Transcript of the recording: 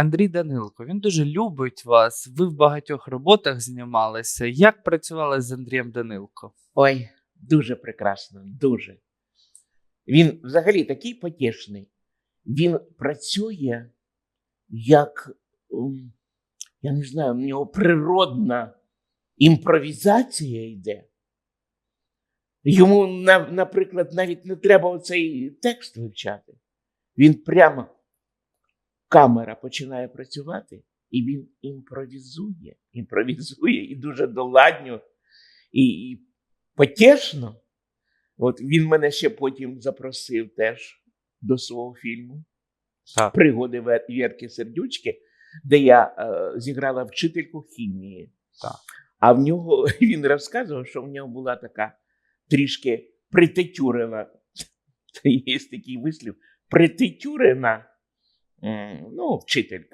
Андрій Данилко, він дуже любить вас. Ви в багатьох роботах знімалися. Як працювали з Андрієм Данилко? Ой, дуже прекрасно, дуже. Він взагалі такий потішний. Він працює як, я не знаю, в нього природна імпровізація йде. Йому, наприклад, навіть не треба оцей текст вивчати. Він прямо камера починає працювати, і він імпровізує, імпровізує і дуже доладньо, і, і потішно. От він мене ще потім запросив теж до свого фільму Так. Пригоди Вірки Сердючки, де я е, зіграла вчительку хімії. Так. А в нього він розказував, що в нього була така трішки притетюрена. Є такий вислів. Притетюрена ну, вчителька.